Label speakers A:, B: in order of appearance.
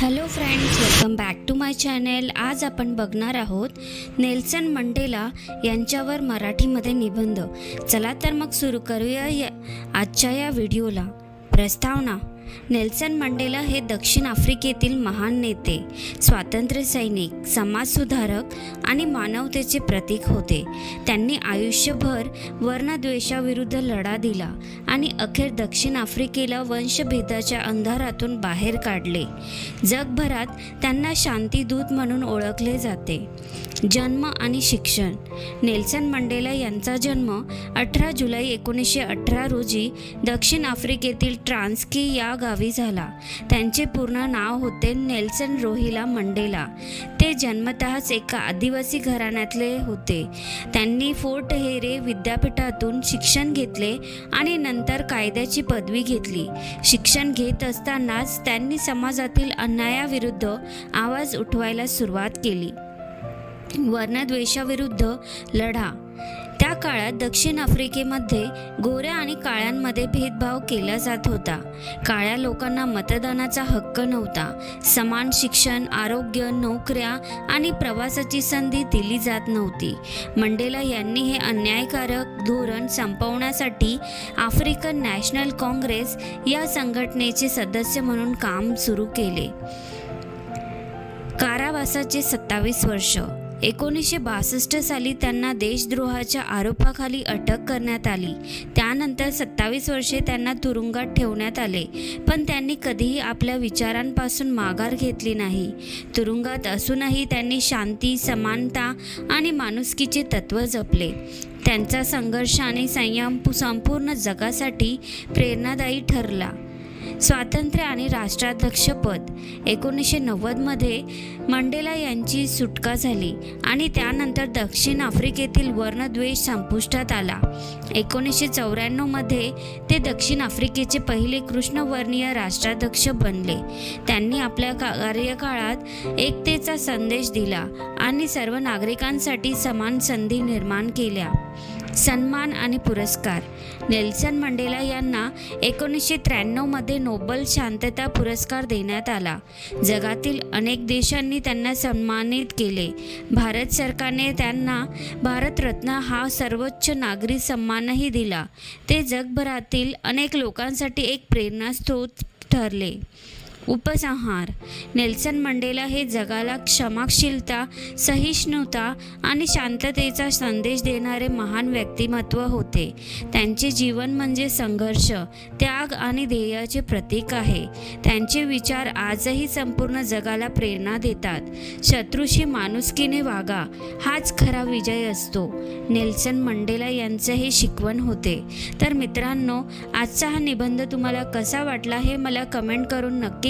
A: Hello friends welcome back to my channel. आज आपण बघणार आहोत नेल्सन मंडेला यांच्यावर मराठीमध्ये निबंध. चला तर मग सुरू करूया या आजच्या या व्हिडिओला. प्रस्तावना नेल्सन मंडेला हे दक्षिण आफ्रिकेतील महान नेते स्वातंत्र्य सैनिक समाजसुधारक आणि मानवतेचे प्रतीक होते. त्यांनी आयुष्यभर वर्णद्वेषाविरुद्ध लढा दिला आणि अखेर दक्षिण आफ्रिकेला वंशभेदाच्या अंधारातून बाहेर काढले. जगभरात त्यांना शांतीदूत म्हणून ओळखले जाते. जन्म आणि शिक्षण. नेल्सन मंडेला यांचा जन्म अठरा जुलै एकोणीसशे अठरा रोजी दक्षिण आफ्रिकेतील ट्रान्स्की या गावी झाला. त्यांचे पूर्ण नाव होते नेल्सन रोहिला मंडेला. ते जन्मतःच एका आदिवासी घराण्यातले होते. त्यांनी फोर्ट हेरे विद्यापीठातून शिक्षण घेतले आणि नंतर कायद्याची पदवी घेतली. शिक्षण घेत असतानाच त्यांनी समाजातील अन्यायाविरुद्ध आवाज उठवायला सुरुवात केली. वर्णद्वेषाविरुद्ध लढा. त्या काळात दक्षिण आफ्रिकेमध्ये गोऱ्या आणि काळ्यांमध्ये भेदभाव केला जात होता. काळ्या लोकांना मतदानाचा हक्क नव्हता. समान शिक्षण आरोग्य नोकऱ्या आणि प्रवासाची संधी दिली जात नव्हती. मंडेला यांनी हे अन्यायकारक धोरण संपवण्यासाठी आफ्रिकन नॅशनल काँग्रेस या संघटनेचे सदस्य म्हणून काम सुरू केले. कारावासाचे सत्तावीस वर्ष एकोणीसशे बासष्ट साली त्यांना देशद्रोहाच्या आरोपाखाली अटक करण्यात आली. त्यानंतर सत्तावीस वर्षे त्यांना तुरुंगात ठेवण्यात आले. पण त्यांनी कधीही आपल्या विचारांपासून माघार घेतली नाही. तुरुंगात असूनही त्यांनी शांती समानता आणि माणुसकीचे तत्त्व जपले. त्यांचा संघर्ष आणि संयम संपूर्ण जगासाठी प्रेरणादायी ठरला. स्वातंत्र्य आणि राष्ट्राध्यक्षपद एकोणीसशे नव्वदमध्ये मंडेला यांची सुटका झाली आणि त्यानंतर दक्षिण आफ्रिकेतील वर्णद्वेष संपुष्टात आला. एकोणीसशे चौऱ्याण्णवमध्ये ते दक्षिण आफ्रिकेचे पहिले कृष्णवर्णीय राष्ट्राध्यक्ष बनले. त्यांनी आपल्या का कार्यकाळात एकतेचा संदेश दिला आणि सर्व नागरिकांसाठी समान संधी निर्माण केल्या. सन्मान आणि पुरस्कार. नेल्सन मंडेला यांना एकोणीसशे त्र्याण्णवमध्ये नोबल शांतता पुरस्कार देण्यात आला. जगातील अनेक देशांनी त्यांना सन्मानित केले. भारत सरकारने त्यांना भारतरत्न हा सर्वोच्च नागरी सन्मानही दिला. ते जगभरातील अनेक लोकांसाठी एक प्रेरणास्रोत ठरले. उपसंहार. नेल्सन मंडेला हे जगाला क्षमाशीलता सहिष्णुता आणि शांततेचा संदेश देणारे महान व्यक्तिमत्व होते. त्यांचे जीवन म्हणजे संघर्ष त्याग आणि ध्येयाचे प्रतीक आहे. त्यांचे विचार आजही संपूर्ण जगाला प्रेरणा देतात. शत्रूशी माणुसकीने वागा हाच खरा विजय असतो. नेल्सन मंडेला यांचं हे शिकवण होते. तर मित्रांनो आजचा हा निबंध तुम्हाला कसा वाटला हे मला कमेंट करून नक्की